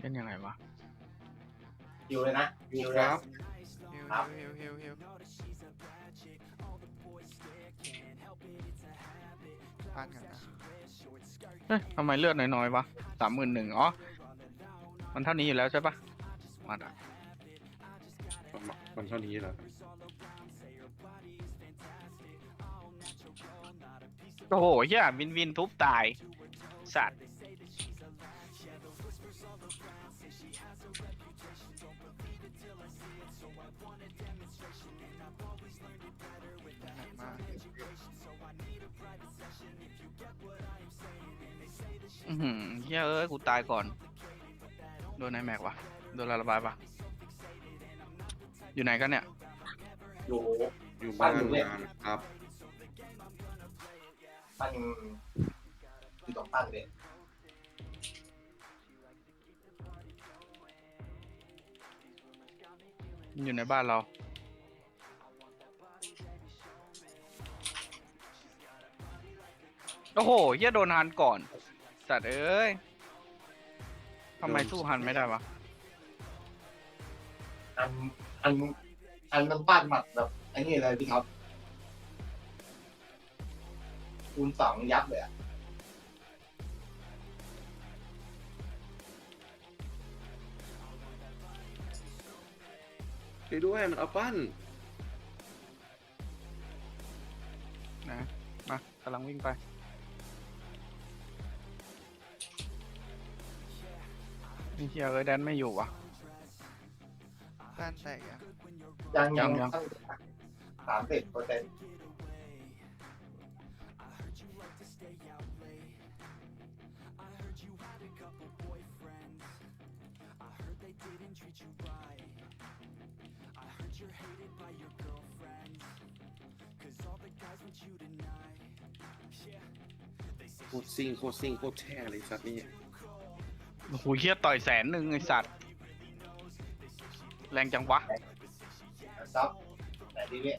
เล่นยังไงวะอยู่เลยนะอยู่อยู่คเลยรับฮิวครับฮิวฮิวฮิวพันกันนะเฮ้ยทำไมเลือดน้อยๆวะสามหมื่นหนึ่งอ๋อ มันเท่านี้อยู่แล้วใช่ปะมาดะประมาณมันเท่านี้เหรอ โอ้โหเฮียวินวินทุบตาย สัตว์หนักมากอือหือเฮียเอ้ยกูตายก่อน โดนไอแม็กวะโดนระบายปะอยู่ไหนกันเนี่ย อยู่อยู่บ้านบ้านอยู่เนี่ยงานครับ ปั้นอยู่ตรงปั้นเลยอยู่ในบ้านเรา โอ้โหเฮียโดนฮันก่อน สัตว์เอ้ยทำไมสู้ฮันไม่ได้วะ อันอันอันมันปั้นหมัดแบบไอ้นี่เลยพี่ครับ คูณสองยับเลยอะไปด้วยมันเอาปั้นนะมากำลังวิ่งไป นี่เฮียเอ้ยแดนไม่อยู่วะ บ้านแตกอะยังยังยังตั้งสามสิบเปอร์เซ็นต์ โคตรซิ่งโคตรซิ่งโคตรแช่เลยสัตว์นี่โอ้โหเฮียต่อยแสนหนึ่งไอสัตว์ แรงจังวะซับแต่ทีนี้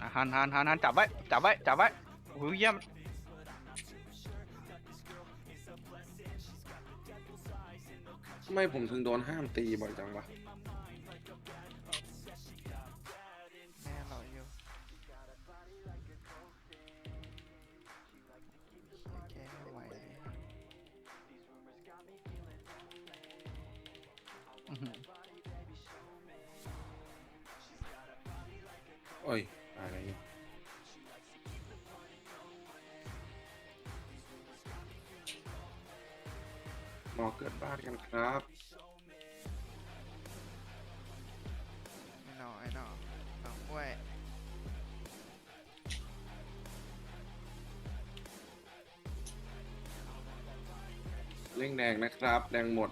อะฮันฮันฮันฮันจับไว้ จับไว้ จับไว้โอ้โหเยี่ยมทำไมผมถึงโดนห้ามตีบ่อยจังวะ อื้อหือโอ้ยอะไรเนี่ยหมอเกิดบ้านกันครับไอ้หนอไอ้หนอหนอกล้วยเร่งแดงนะครับ แดงหมด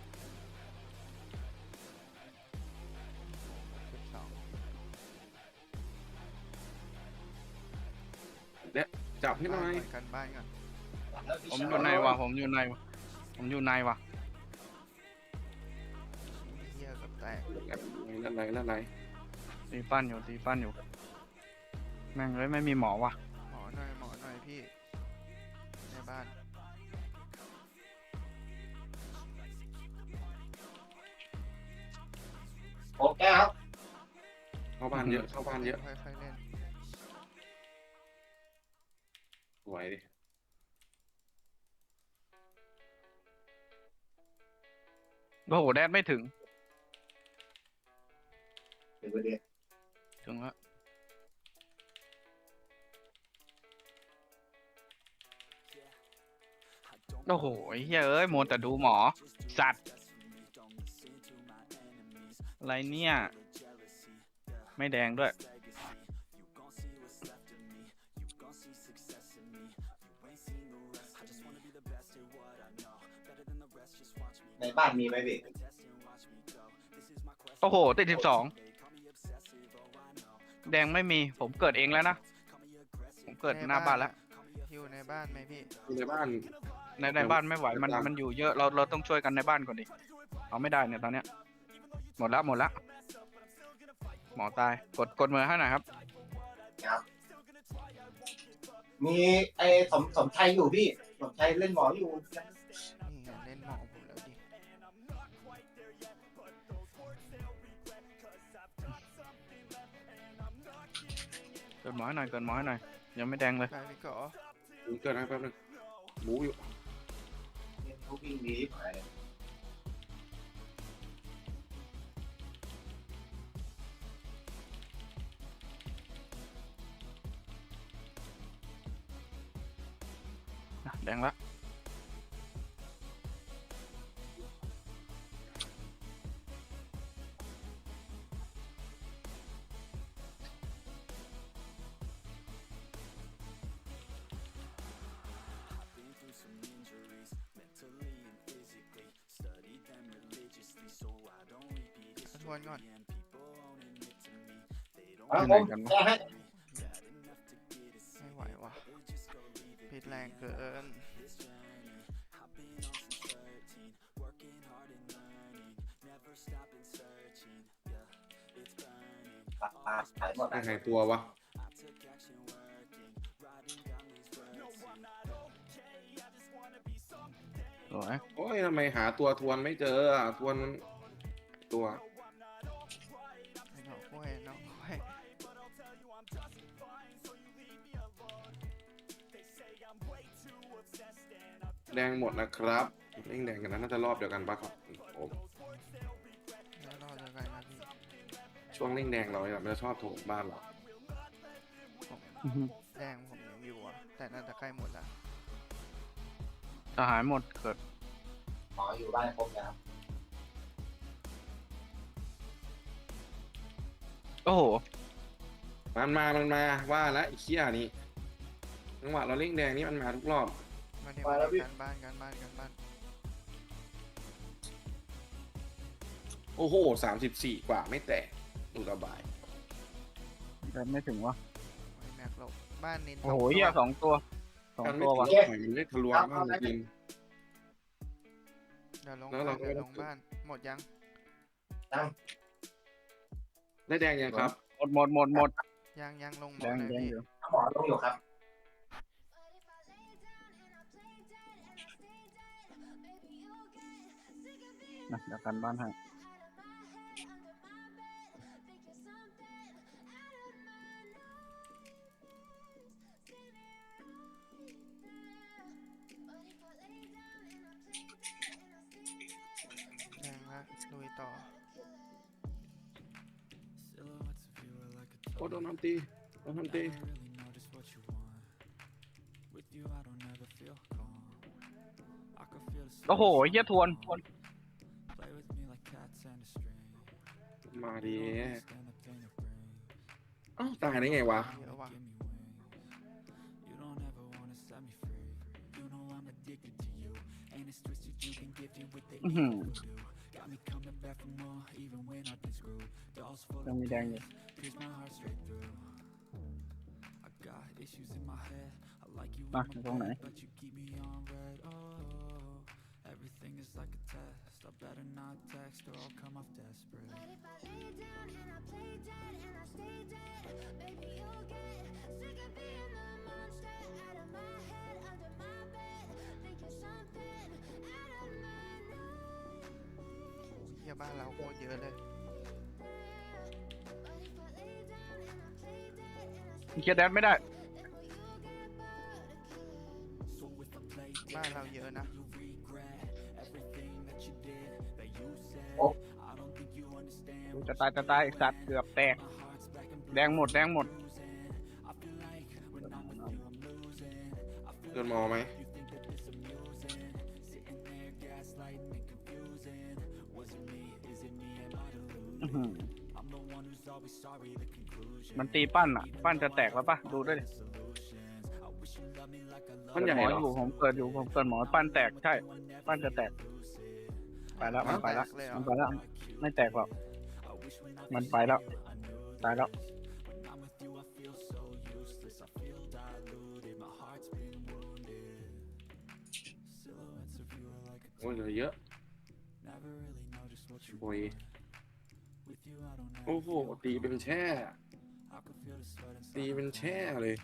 ให้หน่อยบ้ากันบ้านก่อนแล้วพี่ผมชาอยู่ในวะผมอยู่ในวะผมอยู่ในวะเฮียกับแตกแล้วไรแล้วไรตีปั้นอยู่ตีปั้นอยู่แม่งเลยไม่มีหมอวะหมอหน่อยหมอหน่อยพี่ ในบ้านโอเคครับเข้าบ้านเยอะเข้าบ้านเยอะค่อยๆเล่น สวยดิโอ้โหแดนไม่ถึง เดี๋ยวไปเดี๋ยวถึงแล้วโอ้โหไอ้เฮียเอ้ยโมวแต่ดูหมอ สัตว์ อะไรเนี่ย ไม่แดงด้วย ในบ้านมีไหมพี่โอ้โห ติดสิบสอง แดงไม่มี ผมเกิดเองแล้วนะ ผมเกิดหน้าบ้านแล้วฮิวในบ้านไหมพี่ อยู่ในบ้าน ในในบ้านไม่ไหว มันเดี๋ยวมันอยู่เยอะ เราเราต้องช่วยกันในบ้านก่อนดิ เอาไม่ได้เนี่ยตอนเนี้ย หมดละหมดละ หมอตาย กดกดมือให้หน่อยครับครับมีไอ้สมสมชัยอยู่พี่ สมชัยเล่นหมออยู่ เกิดหมอให้หน่อยเกิดหมอให้หน่อยยังไม่แดงเลยไปพี่ก่อผมเกิดนะแป๊บนึงหมูอยู่เขาวิ่งหนีไปอะแดงละ วนก่อนเอาผมแก้ให้ไม่ไหววะพิษแรงเกินปากปากหายหมดไม่นะหายตัววะสวยโอ้ยทำไมหาตัวทวนไม่เจออะทวนมันตัว แดงหมดนะครับเร่งแดงกันนะน่าจะรอบเดียวกันปะครับผมแล้วรอเจอกันนะพี่ช่วงเร่งแดงเราเนี่ยมันจะชอบโถมบ้านเราอื้อหือแดงผมยังอยู่อะแต่น่าจะใกล้หมดละทหารหมดเกิดหมออยู่บ้านครบนะครับโอ้โหมันมา มันมาว่าแล้วไอ้เขี้ยนี่จังหวะเราเร่งแดงนี่มันมาทุกรอบ มาเดี๋ยวมากันบ้านกันบ้านกันบ้าน โอ้โหสามสิบสี่กว่าไม่แตกดูระบายแดงไม่ถึงวะไว้แม็กหลบบ้านนินโอ้โหสงเหี้ยตัวสองตัวสองกันไม่ตัวถึวะงหน่อยมันไม่ทะลวงมากจริง เดี๋ยวลงแล้วเราบ้านก็ เดี๋ยวไม่ลต้องงบ้าน หมดยังได้แดงยังครับ หมดหมดหมดหมดยังยังลงหมแดดงเลยแดงพี่อยู่ หมอลงอยู่ครับ นะเดี๋ยวกันบ้านให้แดงละลุยต่อ โอ้โดนน้ำตีโดนน้ำตี โอ้โหเหี้ยทวนทวน มาดีเอ้าตายได้ไงวะ เยอะว่ะอื้อหือยังมีแดงอยู่มาอยู่ตรงไหน เหี้ยบ้านเราโคตรเยอะเลย เคียแดนไม่ได้ บ้านเราเยอะนะ จะตายจะตายไอ้สัตว์เกือบแตก แดงหมดแดงหมดเกินมอไหมอื้อหือมันตีปั้นอะ ปั้นจะแตกแล้วปะดูด้วยดิมันใหญ่หมอเหรอ อยู่ผมเกิดอยู่ผมเกิดหมอปั้นแตกใช่ ปั้นจะแตก ไปแล้วมันไปแล้วเลยเหรอมันไปแล้วไม่แตกหรอก มันไปแล้ว ตายแล้ว โอ้ยเหลือเยอะโอ้ยโอ้โห ตีเป็นแช่ ตีเป็นแช่เลย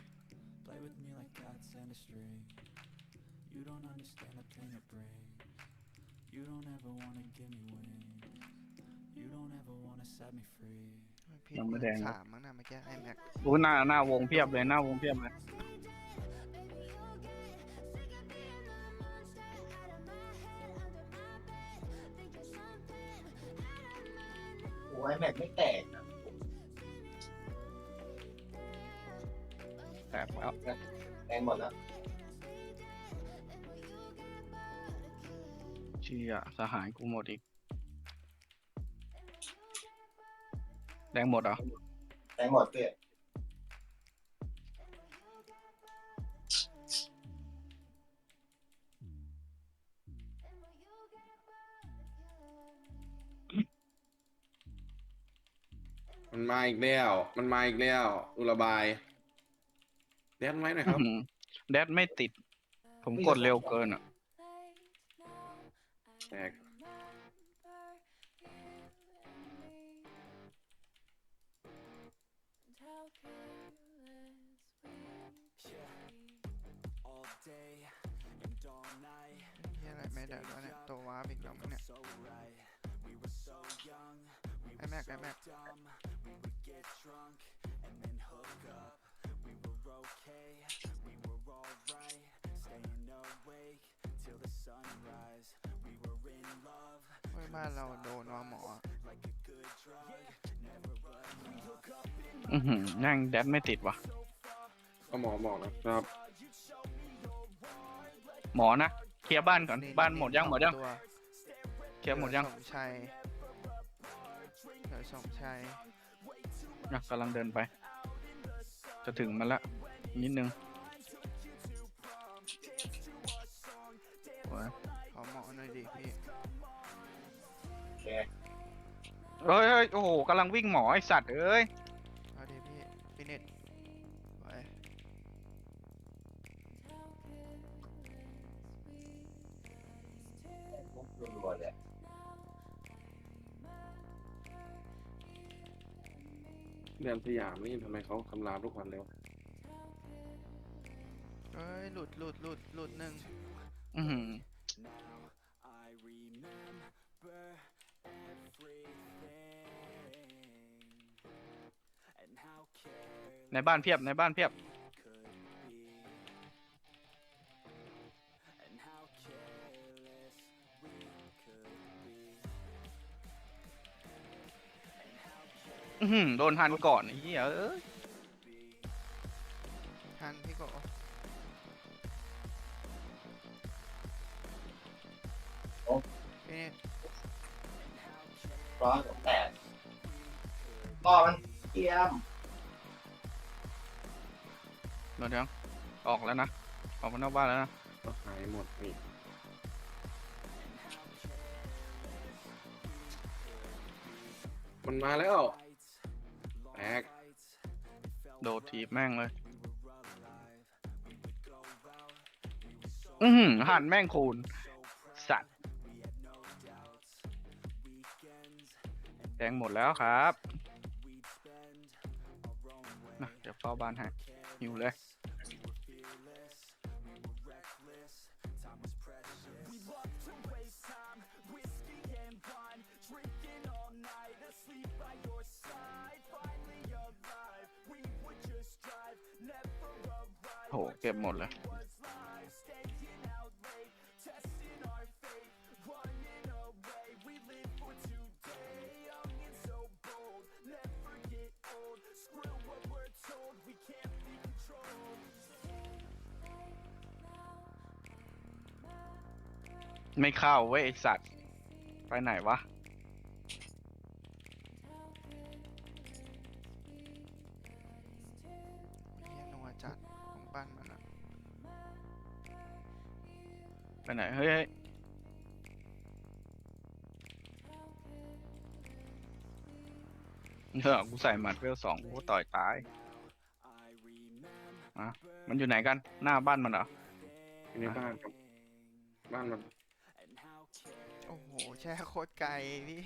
string. You don't understand the pain it brings. You don't ever wanna give me wings. You don't ever wanna set me free. พี่ยังไม่แดงนะสามมั้งนะเมื่อกี้ไอแม็กรู้หน้าหน้าวงเพียบเลยหน้าวงเพียบเลยโอ้ยแม็กไม่แตกนะแตกแล้วแตกหมดแล้วเชี่ยสหายกูหมดอีก แดงหมดเหรอแตกหมดเพื่อนมันมาอีกแล้ว มันมาอีกแล้ว อุระบาย แดนไว้หน่อยครับ อื้อหือแดดไม่ติด ผมกดเร็วเกินอะ แตก เฮียอะไรไม่ได้แล้วเนี่ยตัวว้าร์ปอีกแล้วมั้งเนี่ย So right. We were so young. We ไอแม็กไอแม็ก dumb. We would get drunk and then hook up. We were okay. We were alright. Staying awake till the sunrise. We were in love เฮ้ยบ้านเราโดนว่าหมอ like a good drug. Never enough. อือหือนั่งแดดไม่ติดว่ะก็หมอบอกนะครับ หมอนะ เคลียร์บ้านก่อนบ้านหมดยังหมดยังตัวเคลียร์หมดยังสมชัยเดี๋ยวสมชัยนะกำลังเดินไป จะถึงมันละนิดนึงโอ้ยขอหมอหน่อยดิพี่โอเคเฮ้ยเฮ้ยโอ้โหกำลังวิ่งหมอไอสัตว์เอ้ย เรียนสยามนี่ทำไมเขาคำรามทุกวันเร็วเฮ้ยหลุดหลุดหลุดหลุดหนึ่งอือหือ I remember everything and how careless ในบ้านเพียบในบ้านเพียบ อือหือโดนทันก่อนไอ้เหี้ยเอ้ยทันพี่โกฟินิชร้อนกับแตกต่อมันเตรียมเดี๋ยวเดี๋ยวออกแล้วนะ ออกมานอกบ้านแล้วนะก็หายหมดนี่มันมาแล้วแต กโดดทีบแม่งเลย อือหือหันแม่งคูณ สัตว์แดงหมดแล้วครับนะเดี๋ยวเฝ้าบ้านให้หิวเลย โหเก็บหมดเลยไม่เข้าเว้ยไอสัตว์ ไปไหนวะ ของปั้นมันอะไปไหนเฮ้ยเฮ้ยเออกูใส่หมัดเวลสองกูก็ต่อยตายอะมันอยู่ไหนกัน หน้าบ้านมันเหรอ อยู่ในบ้านครับบ้านมันโอ้โห แช่โคตรไกลพี่